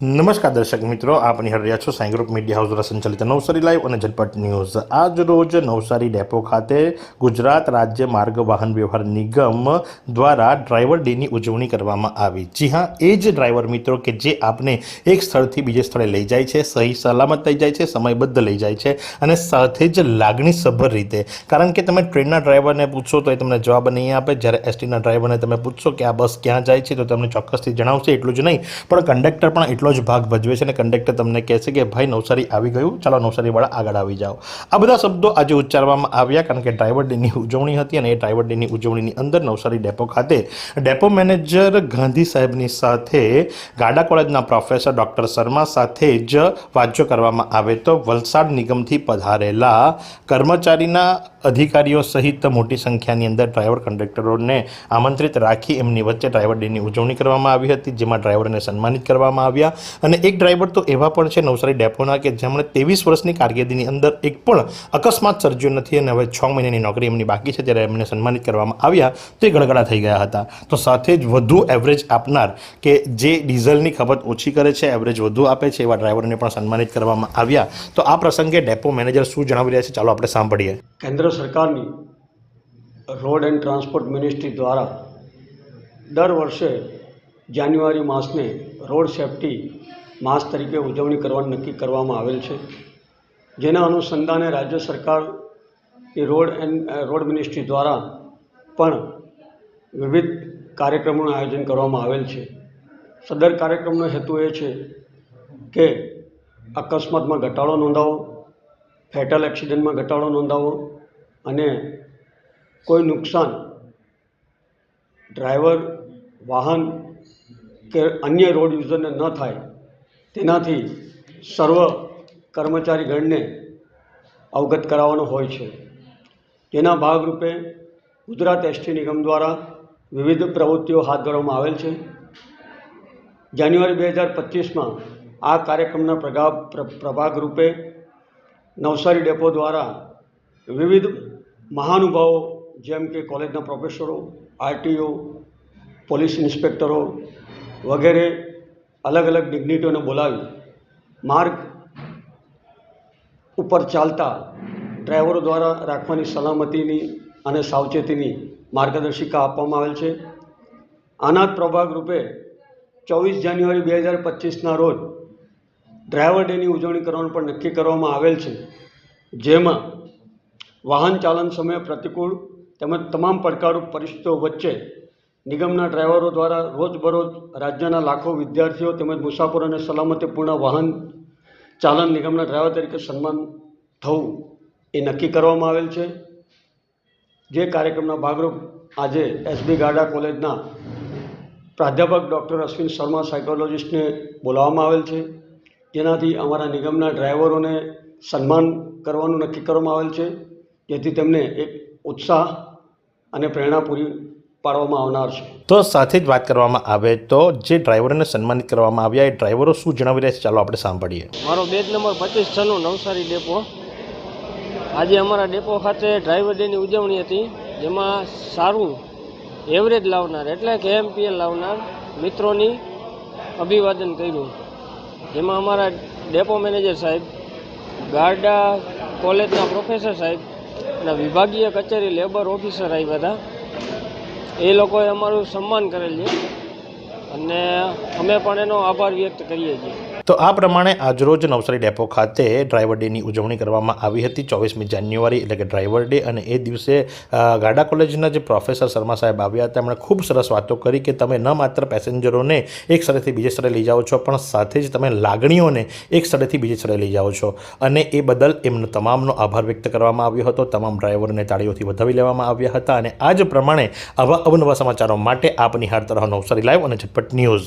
નમસ્કાર દર્શક મિત્રો, આપ નિહાળ છો સાઈ ગ્રુપ મીડિયા હાઉસ દ્વારા સંચાલિત નવસારી લાઈવ અને ઝટપટ ન્યૂઝ. આજ રોજ નવસારી ડેપો ખાતે ગુજરાત રાજ્ય માર્ગ વાહન વ્યવહાર નિગમ દ્વારા ડ્રાઈવર ડેની ઉજવણી કરવામાં આવી. જી હા, એ જ ડ્રાઈવર મિત્રો કે જે આપને એક સ્થળથી બીજે સ્થળે લઈ જાય છે, સહી સલામત લઈ જાય છે, સમયબદ્ધ લઈ જાય છે અને સાથે જ લાગણીસભર રીતે. કારણ કે તમે ટ્રેનના ડ્રાઈવરને પૂછશો તો એ તમને જવાબ નહીં આપે. જ્યારે એસટીના ડ્રાઈવરને તમે પૂછશો કે આ બસ ક્યાં જાય છે, તો તમને ચોક્કસથી જણાવશે, એટલું જ નહીં. પણ કંડક્ટર પણ એટલો જ ભાગ ભજવે છે અને કંડક્ટર તમને કહેશે કે, ભાઈ, નવસારી આવી ગયું. ચાલો નવસારીવાળા આગળ આવી જાઓ. આ બધા શબ્દો આજે ઉચ્ચારવામાં આવ્યા કારણ કે ડ્રાઈવર ડેની ઉજવણી હતી અને એ ડ્રાઈવર ડેની ઉજવણીની અંદર નવસારી ડેપો ખાતે ડેપો મેનેજર ગાંધી સાહેબની સાથે ગાડા કોલેજના પ્રોફેસર ડૉક્ટર શર્મા સાથે જ વાંચો કરવામાં આવે તો વલસાડ નિગમથી પધારેલા કર્મચારીના અધિકારીઓ સહિત મોટી સંખ્યાની અંદર ડ્રાઈવર કંડક્ટરોને આમંત્રિત રાખી એમની વચ્ચે ડ્રાઈવર ડેની ઉજવણી કરવામાં આવી હતી, જેમાં ડ્રાઈવરને સન્માનિત કરવામાં આવ્યા. અને એક ડ્રાઈવર તો એવા પણ છે નવસારી ડેપોના કે જેમણે ત્રેવીસ વર્ષની કારકિર્દીની અંદર એક પણ અકસ્માત સર્જ્યો નથી અને હવે છ મહિનાની નોકરી એમની બાકી છે ત્યારે એમને સન્માનિત કરવામાં આવ્યા, તો ગળગળા થઈ ગયા હતા. તો સાથે જ વધુ એવરેજ આપનાર કે જે ડીઝલની ખપત ઓછી કરે છે, એવરેજ વધુ આપે છે, એવા ડ્રાઈવરને પણ સન્માનિત કરવામાં આવ્યા. તો આ પ્રસંગે ડેપો મેનેજર શું જણાવી રહ્યા છે, ચાલો આપણે સાંભળીએ. કેન્દ્ર સરકારની રોડ એન્ડ ટ્રાન્સપોર્ટ મિનિસ્ટ્રી દ્વારા દર વર્ષે જાન્યુઆરી માસને રોડ સેફટી માસ તરીકે ઉજવણી કરવાનું નક્કી કરવામાં આવેલ છે. જેના અનુસંધાને રાજ્ય સરકાર રોડ એન્ડ રોડ મિનિસ્ટ્રી દ્વારા પણ વિવિધ કાર્યક્રમોનું આયોજન કરવામાં આવેલ છે. સદર કાર્યક્રમનો હેતુ એ છે કે અકસ્માતમાં ઘટાડો નોંધાવો, ફેટલ એક્સિડન્ટમાં ઘટાડો નોંધાવો અને કોઈ નુકસાન, ડ્રાઈવર, વાહન કે અન્ય રોડ યુઝરને ન થાય, તેનાથી સર્વ કર્મચારીગણને અવગત કરાવવાનો હોય છે. તેના ભાગરૂપે ગુજરાત એસટી નિગમ દ્વારા વિવિધ પ્રવૃત્તિઓ હાથ ધરવામાં આવેલ છે. જાન્યુઆરી બે હજાર પચીસમાં આ કાર્યક્રમના પ્રગા પ્રભાગ રૂપે નવસારી ડેપો દ્વારા વિવિધ મહાનુભાવો જેમ કે કોલેજના પ્રોફેસરો, આરટીઓ, પોલીસ ઇન્સ્પેક્ટરો વગેરે અલગ અલગ ડિગ્નિટીઓને બોલાવી માર્ગ ઉપર ચાલતા ડ્રાઈવરો દ્વારા રાખવાની સલામતીની અને સાવચેતીની માર્ગદર્શિકા આપવામાં આવેલ છે. આના જ પ્રભાગ ચોવીસ જાન્યુઆરી બે હજાર પચીસના રોજ ડ્રાઈવર ડેની ઉજવણી કરવાનું પણ નક્કી કરવામાં આવેલ છે. જેમાં વાહન ચાલન સમયે પ્રતિકૂળ તેમજ તમામ પડકારો પરિસ્થિતિઓ વચ્ચે નિગમના ડ્રાઈવરો દ્વારા રોજબરોજ રાજ્યના લાખો વિદ્યાર્થીઓ તેમજ મુસાફરોને સલામતીપૂર્ણ વાહન ચાલન નિગમના ડ્રાઈવર તરીકે સન્માન થવું એ નક્કી કરવામાં આવેલ છે. જે કાર્યક્રમના ભાગરૂપ આજે એસબી ગાડા કોલેજના પ્રાધ્યાપક ડૉક્ટર અશ્વિન શર્મા સાયકોલોજિસ્ટને બોલાવવામાં આવેલ છે. જેનાથી અમારા નિગમના ડ્રાઈવરોને સન્માન કરવાનું નક્કી કરવામાં આવેલ છે. જેથી તેમને એક ઉત્સાહ અને પ્રેરણા પૂરી પાડવામાં આવનાર છે. તો સાથે જ વાત કરવામાં આવે તો જે ડ્રાઈવરોને સન્માનિત કરવામાં આવ્યા એ ડ્રાઈવરો શું જણાવી રહ્યા છે? ચાલો આપણે સાંભળીએ. મારો બેચ નંબર પચીસ છનો નવસારી ડેપો. આજે અમારા ડેપો ખાતે ડ્રાઈવર ડેની ઉજવણી હતી જેમાં સારું એવરેજ લાવનાર એટલે કે એમપીએલ લાવનાર મિત્રોની અભિવાદન કર્યું. જેમાં અમારા ડેપો મેનેજર સાહેબ ગાર્ડા કોલેજના પ્રોફેસર સાહેબ અને વિભાગીય કચેરી લેબર ઓફિસર આવ્યા હતા એ લોકોએ અમારું સન્માન કરેલ છે. અને અમે પણ એનો આભાર વ્યક્ત કરીએ છીએ. તો આ પ્રમાણે આજરોજ નવસારી ડેપો ખાતે ડ્રાઈવર ડેની ઉજવણી કરવામાં આવી હતી. ચોવીસમી જાન્યુઆરી એટલે કે ડ્રાઈવર ડે અને એ દિવસે ગાડા કોલેજના જે પ્રોફેસર શર્મા સાહેબ આવ્યા હતા એમણે ખૂબ સરસ વાતો કરી કે તમે ન માત્ર પેસેન્જરોને એક સ્થળેથી બીજે સ્થળે લઈ જાઓ છો, પણ સાથે જ તમે લાગણીઓને એક સ્થળેથી બીજે સ્થળે લઈ જાઓ છો. અને એ બદલ એમનો તમામનો આભાર વ્યક્ત કરવામાં આવ્યો હતો. તમામ ડ્રાઈવરને તાળીઓથી વધાવી લેવામાં આવ્યા હતા. અને આ જ પ્રમાણે આવા અવનવા સમાચારો માટે આપ નિહાળતા રહો નવસારી લાઈવ અને ઝટપટ ન્યૂઝ.